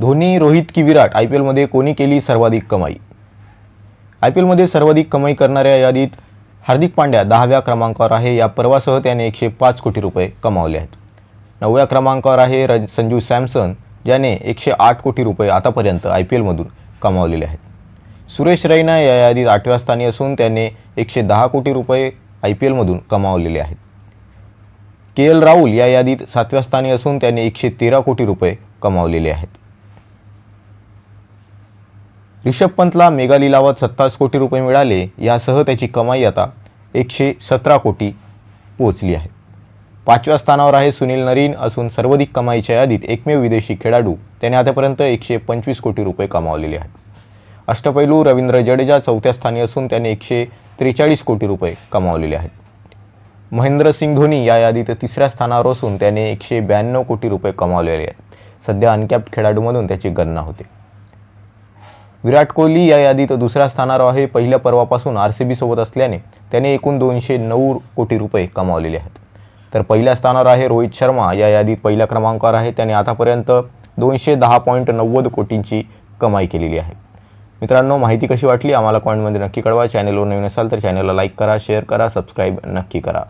धोनी रोहित की विराट I P एलमध्ये कोणी केली सर्वाधिक कमाई? आय पी एलमध्ये सर्वाधिक कमाई करणाऱ्या यादीत हार्दिक पांड्या दहाव्या क्रमांकावर आहे. या पर्वासह त्याने एकशे पाच कोटी रुपये कमावले आहेत. नवव्या क्रमांकावर आहे रज संजू सॅमसन ज्याने एकशे आठ कोटी रुपये आतापर्यंत आय पी एलमधून कमावलेले आहेत. सुरेश रैना या यादीत आठव्या स्थानी असून त्याने एकशे दहा कोटी रुपये आय पी एलमधून कमावलेले आहेत. के एल राहुल या यादीत सातव्या स्थानी असून त्याने एकशे तेरा कोटी रुपये कमावलेले आहेत. रिषभ पंतला मेगा लिलावात सत्तावीस कोटी रुपये मिळाले यासह त्याची कमाई आता एकशे सतरा कोटी पोहोचली आहे. पाचव्या स्थानावर आहे सुनील नरीन असून सर्वाधिक कमाईच्या यादीत एकमेव विदेशी खेळाडू त्याने आतापर्यंत एकशे पंचवीस कोटी रुपये कमावलेले आहेत. अष्टपैलू रवींद्र जडेजा चौथ्या स्थानी असून त्याने एकशे त्रेचाळीस कोटी रुपये कमावलेले आहेत. महेंद्रसिंग धोनी या यादीत तिसऱ्या स्थानावर असून त्याने एकशे ब्याण्णव कोटी रुपये कमावलेले आहेत. सध्या अनकॅप्ट खेळाडूमधून त्याची गणना होते. विराट कोहली या यादीत दुसऱ्या स्थानावर आहे. पहिल्या पर्वापासून आर सी बीसोबत असल्याने त्याने एकूण दोनशे नऊ कोटी रुपये कमावलेले आहेत. तर पहिल्या स्थानावर आहे रोहित शर्मा. या यादीत पहिल्या क्रमांकावर आहे. त्याने आतापर्यंत दोनशे दहा पॉईंट नव्वद कोटींची कमाई केलेली आहे. मित्रांनो माहिती कशी वाटली? आम्हाला कॉमेंटमध्ये नक्की कळवा. चॅनलवर नवीन असाल तर चॅनलला लाईक करा शेअर करा सबस्क्राईब नक्की करा.